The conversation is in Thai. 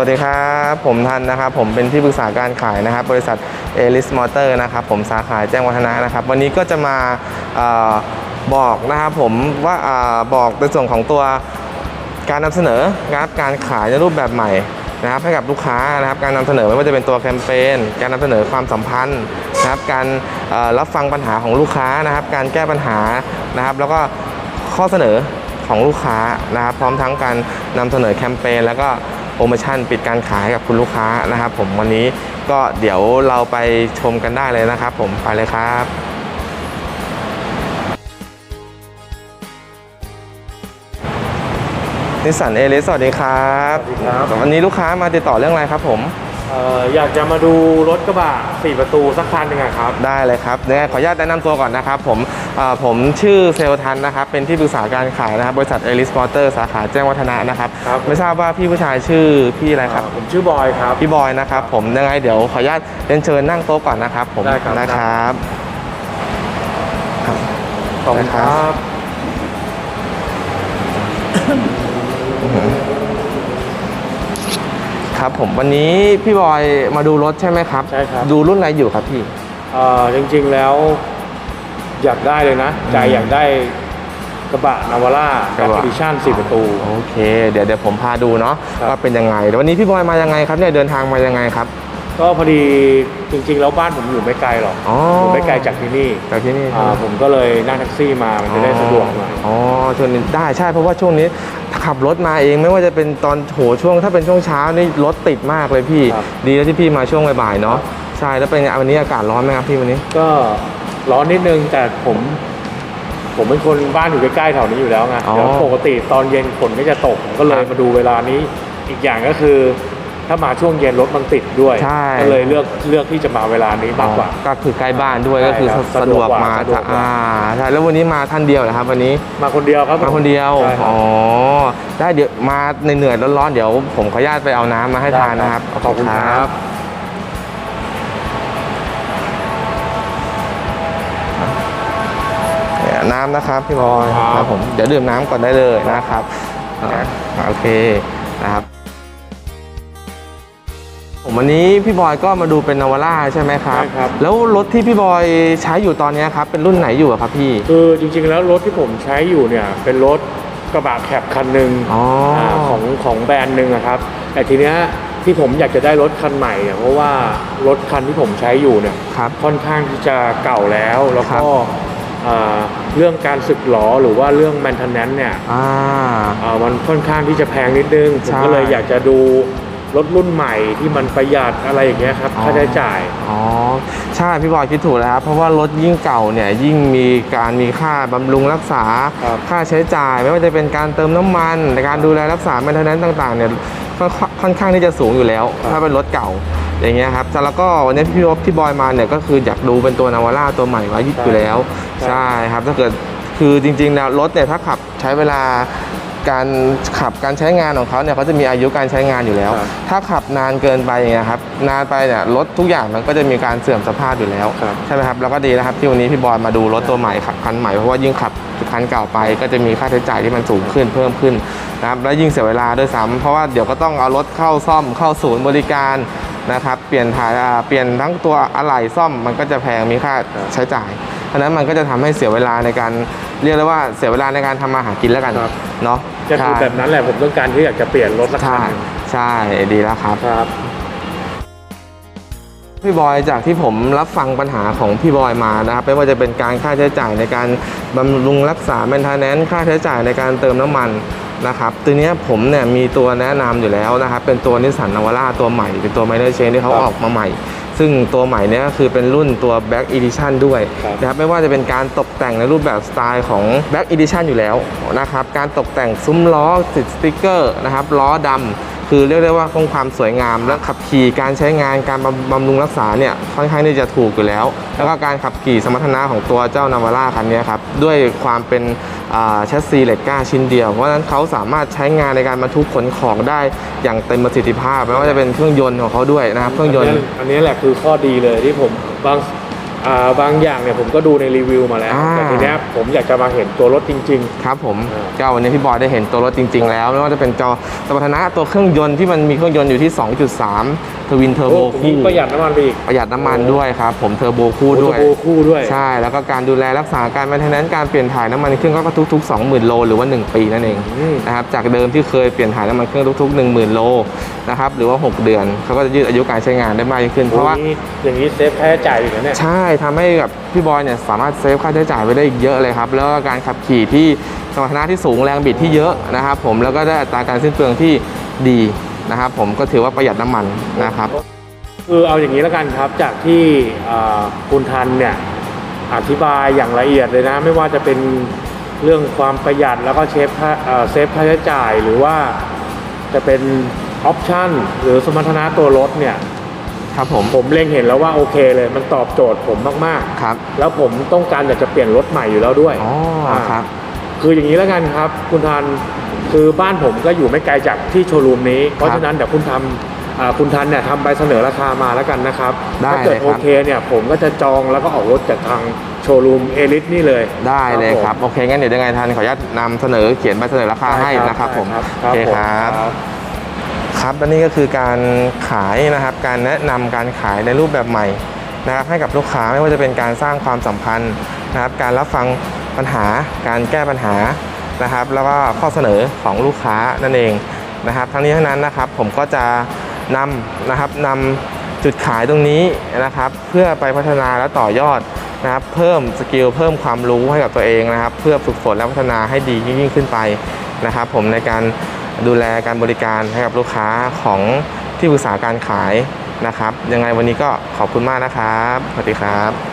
วัสดีครับ ผมทันนะครับ ผมเป็นที่ปรึกษาการขายนะครับ บริษัทเอลิสมอเตอร์นะครับ ผมสาขาแจ้งวัฒนะนะครับ วันนี้ก็จะมาออบอกนะครับผมว่าอาบอกในส่วนของตัวการนำเสนอนะครับการขายในรูปแบบใหม่นะครับให้กับลูกค้านะครับการนำเสนอไม่ว่าจะเป็นตัวแคมเปญการนำเสนอความสัมพันธ์นะครับการรับฟังปัญหาของลูกค้านะครับ การแก้ปัญหานะครับ แล้วก็ข้อเสนอของลูกค้านะครับ พร้อมทั้งการนำเสนอแคมเปญแล้วก็ โปรโมชั่นปิดการขายให้กับคุณลูกค้านะครับผมวันนี้ก็เดี๋ยวเราไปชมกันได้เลยนะครับผมไปเลยครับนิสสันเอลิสสวัสดีครับ สวัสดีครับ วันนี้ลูกค้ามาติดต่อเรื่องอะไรครับผมเอ่ออยากจะมาดูรถกระบะ4ประตูสักคันหนึ่งอะครับ ได้เลยครับเดี๋ยวขออนุญาตแนะนำตัวก่อนนะครับ ผมเอ่อผมชื่อเซลทันนะครับ เป็นที่ปรึกษาการขายนะครับ บริษัทเอลิสมอเตอร์สาขาแจ้งวัฒนะนะครับครับไม่ทราบว่าพี่ผู้ชายชื่อพี่อะไรครับเอ่อผมชื่อบอยครับ พี่บอยนะครับผมยังไงเดี๋ยวขออนุญาตเรียนเชิญนั่งโต๊ะก่อนนะครับ ผมได้ครับนะครับครับขอบคุณครับ ครับผมวันนี้พี่บอยมาดูรถใช่ไหมครับ ใช่ครับ ดูรุ่นอะไรอยู่ครับพี่เอ่อจริงๆแล้วอยากได้เลยนะ ใจอยากได้กระบะนาวาร่ากระบะดิชั่น4ประตู โอเค เดี๋ยวเดี๋ยวผมพาดูเนาะครับ ว่าเป็นยังไงเดี๋ยววันนี้พี่บอยมายังไงครับเนี่ยเดินทางมายังไงครับ ก็พอดีจริง ๆ แล้วบ้านผมอยู่ไม่ไกลหรอกอ๋ออ ยู่ไม่ไกลจากที่นี่จากที่นี่ใช่อ่าไหมผมก็เลยนั่งแท็กซี่มามันจะได้สะดวกหน่อย อ๋อช่วงนี้ได้ใช่เพราะว่าช่วงนี้ ขับรถมาเองไม่ว่าจะเป็นตอนโหช่วงถ้าเป็นช่วงเช้านี่รถติดมากเลยพี่ ครับ ดีแล้วที่พี่มาช่วงบ่ายๆเนาะใช่แล้วเป็นไงวันนี้อากาศร้อนไหมครับพี่วันนี้ ก็ร้อนนิดนึงแต่ผม ผมเป็นคนบ้านอยู่ใกล้ๆแถวนี้อยู่แล้วไงอ๋อเดี๋ยวปกติตอนเย็นฝนก็จะตกผมก็เลคยรับ มาดูเวลานี้ อีกอย่างก็คือ ถ้ามาช่วงเย็นรถมันติดด้วยใช่ ก็เลยเลือกเลือกที่จะมาเวลานี้มากกว่า ก็คือใกล้บ้านด้วยใช่ก็คือครับสะดวกมาสะดวกกว่า อ่าใช่แล้ววันนี้มาท่านเดียวเหรอครับ วันนี้มาคนเดียวครับ มาคนเดียวใช่ครับอ๋อได้เดี๋ยวมาเหนื่อยๆร้อนๆเดี๋ยวผมขออนุญาตไปเอาน้ำมาให้ทานนะครับขอบคุณครับ เนี่ยน้ำนะครับพี่บอยครับ ครับผมเดี๋ยวดื่มน้ำก่อนได้เลยนะครับอ่าโอเคนะครับ ผมวันนี้พี่บอยก็มาดูเป็นนาวาร่าใช่ไหมครับ ใช่ครับ แล้วรถที่พี่บอยใช้อยู่ตอนเนี้ยครับ เป็นรุ่นไหนอยู่อะครับพี่ คือจริงๆแล้วรถที่ผมใช้อยู่เนี่ยเป็นรถกระบะแคบคันหนึ่งอ๋ออ่าของของแบรนด์หนึ่งอะครับ แต่ทีเนี้ยที่ผมอยากจะได้รถคันใหม่เนี่ยเพราะว่ารถคันที่ผมใช้อยู่เนี่ยครับค่อนข้างที่จะเก่าแล้วแล้วครัก็บ อ่าเรื่องการสึกหรอหรือว่าเรื่อง maintenance เนี่ยอ่า อ่ามันค่อนข้างที่จะแพงนิดนึงผมใช่ก็เลยอยากจะดู รถรุ่นใหม่ที่มันประหยัดอะไรอย่างเงี้ยครับอ๋อค่าใช้จ่าย อ๋อใช่พี่บอยคิดถูกแล้วครับเพราะว่ารถยิ่งเก่าเนี่ยยิ่งมีการมีค่าบำรุงรักษาครับ ค่าใช้จ่ายไม่ว่าจะเป็นการเติมน้ำมันในการดูแลรักษาแมนเทนแนนซ์ต่างๆเนี่ยค่อนค่อนข้างที่จะสูงอยู่แล้ว ถ้าเป็นรถเก่าอย่างเงี้ยครับแต่แล้วก็วันนี้พี่บอยพี่บอยมาเนี่ยก็คืออยากดูเป็นตัวนาวาร่าตัวใหม่ไว้อยู่แล้ว ใช่ครับถ้าเกิด คือจริงๆแล้วรถเนี่ยถ้าขับใช้เวลาการขับการใช้งานของเขาเนี่ยเขาจะมีอายุการใช้งานอยู่แล้วครับถ้าขับนานเกินไปอย่างเงี้ยครับนานไปเนี่ยรถทุกอย่างมันก็จะมีการเสื่อมสภาพอยู่แล้วครับใช่ไหมครับแล้วก็ดีนะครับที่วันนี้พี่บอยมาดูรถตัวใหม่ขับคันใหม่เพราะว่ายิ่งขับคันเก่าไป ก็จะมีค่าใช้จ่ายที่มันสูงขึ้นเพิ่มขึ้นนะครับแล้วยิ่งเสียเวลาด้วยซ้ำเพราะว่าเดี๋ยวก็ต้องเอารถเข้าซ่อมเข้าศูนย์บริการนะครับเปลี่ยนถ่ายอ่าเปลี่ยนทั้งตัวอะไหล่ซ่อมมันก็จะแพงมีค่าใช้จ่ายเพราะฉะนั้นมันก็จะทำให้เสียเวลาในการ เรียกได้ว่าเสียเวลาในการทำมาหากินแล้วกันครับ เนาะจะคือใช่แบบนั้นแหละผมต้องการที่อยากจะเปลี่ยนรถสักคัใช่นหนึ่งใช่ดีแล้วครับ ครับ พี่บอยจากที่ผมรับฟังปัญหาของพี่บอยมานะครับไม่ว่าจะเป็นการค่าใช้จ่ายในการบำรุงรักษาแมนเทนแนนค่าใช้จ่ายในการเติมน้ำมันนะครับตัวเนี้ยผมเนี่ยมีตัวแนะนำอยู่แล้วนะครับเป็นตัวนิสสันนาวาร่าตัวใหม่เป็นตัวไมเนอร์เชนที่เขาครับ ออกมาใหม่ ซึ่งตัวใหม่เนี้ยก็คือเป็นรุ่นตัว Black Edition ด้วยครับนะครับไม่ว่าจะเป็นการตกแต่งในรูปแบบสไตล์ของ Black Edition อยู่แล้วนะครับการตกแต่งซุ้มล้อติดสติ๊กเกอร์นะครับล้อดำ คือเรียกได้ว่าคงความสวยงามและขับขี่การใช้งานการบำรุงรักษาเนี่ยค่อนข้างที่จะถูกอยู่แล้ว แล้วก็การขับขี่สมรรถนะของตัวเจ้านาวาร่าคันนี้ครับด้วยความเป็นแชสซีเหล็กก้าชิ้นเดียว เพราะฉะนั้นเขาสามารถใช้งานในการบรรทุกขนของได้อย่างเต็มประสิทธิภาพไม่ว่าจะเป็นเครื่องยนต์ของเขาด้วยนะครับเครื่องยนต์อันนี้แหละคือข้อดีเลยที่ผมบาง บางอย่างเนี่ยผมก็ดูในรีวิวมาแล้ว อ่า แต่ทีเนี้ยผมอยากจะมาเห็นตัวรถจริง ครับผมเออก็วันนี้พี่บอยได้เห็นตัวรถจริง ๆ แล้วไม่ว่าจะเป็นจอสมรรถนะตัวเครื่องยนต์ที่มันมีเครื่องยนต์อยู่ที่ 2.3 ทวินเทอๆร์โบโอ้ผมยิ่คู่งประหยัดน้ำมันไปอีกประหยัดน้ำมันด้วยครับผมเทอร์โบคู่โอ้ด้วยโทรโบคู่ด้วยใช่ แล้วก็การดูแลรักษาการแมนเทนแนนซ์การเปลี่ยนถ่ายน้ำมันเครื่องก็ทุกๆ 20,000 โล หรือว่า 1 ปีนั่นเองอืม นะครับจากเดิมที่เคยเปลี่ยนถ่ายน้ำมันเครื่องทุก ๆ 10,000 โลนะครับหรือว่า 6 เดือนเขาก็จะยืดอายุการใช้งานได้มากยิ่งขึ้น เพราะว่า โอ้ยอย่างนี้เซฟค่าใช้จ่ายอีกนะเนี่ย ใช่ทำให้แบบพี่บอยเนี่ยสามารถเซฟค่าใช้จ่ายไปได้อีกเยอะเลยครับ แล้วก็การขับขี่ที่สมรรถนะที่สูงแรงบิดที่เยอะนะครับ ผมแล้วก็ได้อัตราการสิ้นเปลืองที่ดีนะครับ ผมก็ถือว่าประหยัดน้ำมันนะครับคือเอาอย่างนี้แล้วกันครับจากที่คุณทันเนี่ยอธิบายอย่างละเอียดเลยนะ ไม่ว่าจะเป็นเรื่องความประหยัดแล้วก็เชฟค่าเซฟค่าใช้จ่ายหรือว่าจะเป็นออปชันหรือสมรรถนะตัวรถเนี่ย ครับผมผมเล็งเห็นแล้วว่าโอเคเลย มันตอบโจทย์ผมมากครับๆแล้วผมต้องการอยากจะเปลี่ยนรถใหม่อยู่แล้วด้วยอ๋อครับ คืออย่างนี้แล้วกันครับ คุณทันคือบ้านผมก็อยู่ไม่ไกลจากที่โชว์รูมนี้ เพราะฉะนั้นเดี๋ยวคุณทำอ่าคุณทันเนี่ยทำใบเสนอราคามาแล้วกันนะครับได้ถ้าเกิดเลยคโอรับเคเนี่ยผมก็จะจองแล้วก็ออกรถจากทางโชว์รูมเอลิสนี่เลย ได้เลยครับผมโอเคงั้นเดี๋ยวยังไงทันขออนุญาตนำเสนอเขียนใบเสนอราคาให้นะครับผมได้โอเคครับ ครับและนี่ก็คือการขายนะครับ การแนะนำการขายในรูปแบบใหม่นะครับ ให้กับลูกค้าไม่ว่าจะเป็นการสร้างความสัมพันธ์นะครับ การรับฟังปัญหา การแก้ปัญหานะครับ แล้วก็ข้อเสนอของลูกค้านั่นเองนะครับ ทั้งนี้ทั้งนั้นนะครับ ผมก็จะนำนะครับนำจุดขายตรงนี้นะครับ เพื่อไปพัฒนาและต่อยอดนะครับ เพิ่มสกิลเพิ่มความรู้ให้กับตัวเองนะครับ เพื่อฝึกฝนและพัฒนาให้ดียิ่งขึ้นไปนะครับ ผมในการ ดูแลการบริการให้กับลูกค้าของที่ปรึกษาการขายนะครับ ยังไงวันนี้ก็ขอบคุณมากนะครับ สวัสดีครับ